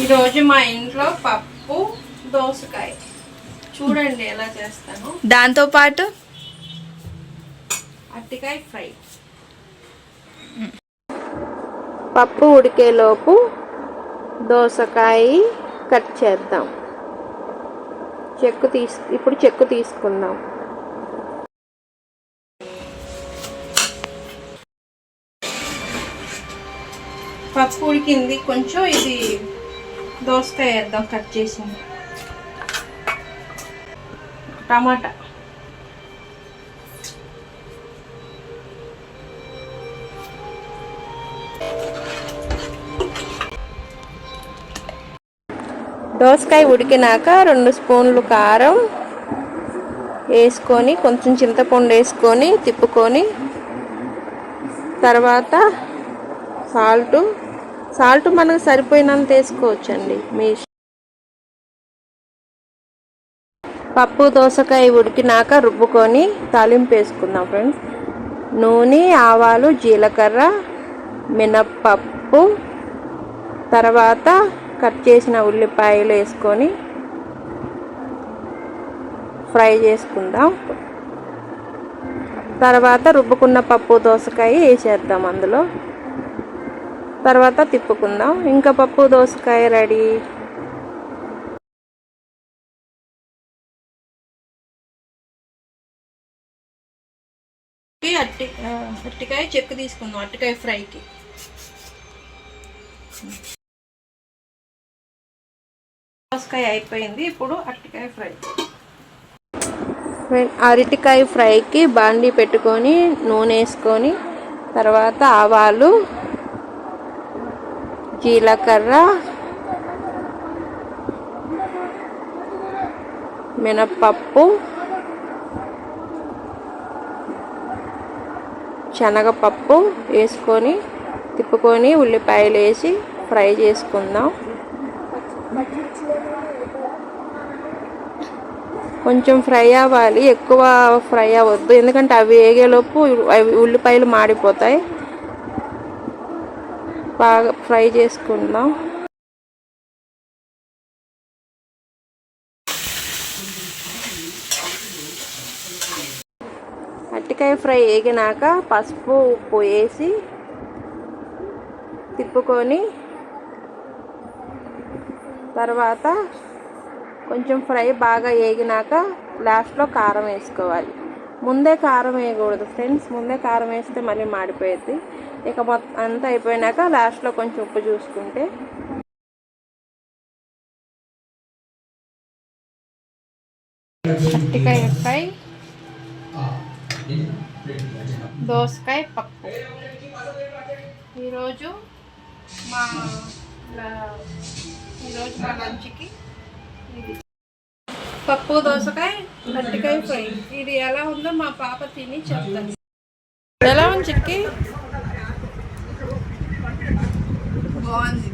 ఈరోజు మా ఇంట్లో పప్పు దోసకాయ. చూడండి ఎలా చేస్తాను. దాంతో పాటు అట్టికాయ ఫ్రై. పప్పు ఉడికేలోపు దోసకాయ కట్ చేద్దాం. చెక్కు తీసు ఇప్పుడు చెక్కు తీసుకుందాం. పప్పు ఉడికింది. కొంచెం ఇది దోసకాయ వేద్దాం కట్ చేసింది టమాటా. దోసకాయ ఉడికినాక రెండు స్పూన్లు కారం వేసుకొని కొంచెం చింతపండు వేసుకొని తిప్పుకొని తర్వాత సాల్టు సాల్ట్ మనకు సరిపోయినంత వేసుకోవచ్చండి. మీ పప్పు దోసకాయ ఉడికినాక రుబ్బుకొని తాలింపు వేసుకుందాం ఫ్రెండ్స్. నూనె ఆవాలు జీలకర్ర మినప్పప్పు తర్వాత కట్ చేసిన ఉల్లిపాయలు వేసుకొని ఫ్రై చేసుకుందాం. తర్వాత రుబ్బుకున్న పప్పు దోసకాయ వేసేద్దాం అందులో. తర్వాత తిప్పుకుందాం. ఇంకా పప్పు దోసకాయ రెడీ. అట్టి అట్టికాయ చెక్కు తీసుకుందాం అట్టికాయ ఫ్రైకి. దోసకాయ అయిపోయింది ఇప్పుడు అరటికాయ ఫ్రై. అరటికాయ ఫ్రైకి బాండి పెట్టుకొని నూనె వేసుకొని తర్వాత ఆవాలు జీలకర్ర మినప్పప్పు శనగపప్పు వేసుకొని తిప్పుకొని ఉల్లిపాయలు వేసి ఫ్రై చేసుకుందాం. కొంచెం ఫ్రై అవ్వాలి. ఎక్కువ ఫ్రై అవ్వద్దు. ఎందుకంటే అవి వేగేలోపు అవి ఉల్లిపాయలు మాడిపోతాయి. బాగా ఫ్రై చేసుకుందాం. అట్టికాయ ఫ్రై వేగినాక పసుపు ఉప్పు వేసి తిప్పుకొని తర్వాత కొంచెం ఫ్రై బాగా వేగినాక లాస్ట్లో కారం వేసుకోవాలి. ముందే కారం వేయకూడదు ఫ్రెండ్స్ ముందే కారం వేస్తే మళ్ళీ మాడిపోయింది ఇక మొత్తం అంతా అయిపోయినాక లాస్ట్లో కొంచెం ఉప్పు చూసుకుంటే. అరటికాయ ఫ్రై దోసకాయ పప్పు. ఈరోజు మా ఈరోజు మా లంచ్కి పప్పు దోసకాయ అరటికాయ ఫ్రై. ఇది ఎలా ఉందో మా పాప తిని చెప్తాను. ఎలా ఉంది చిక్కి బాగుంది.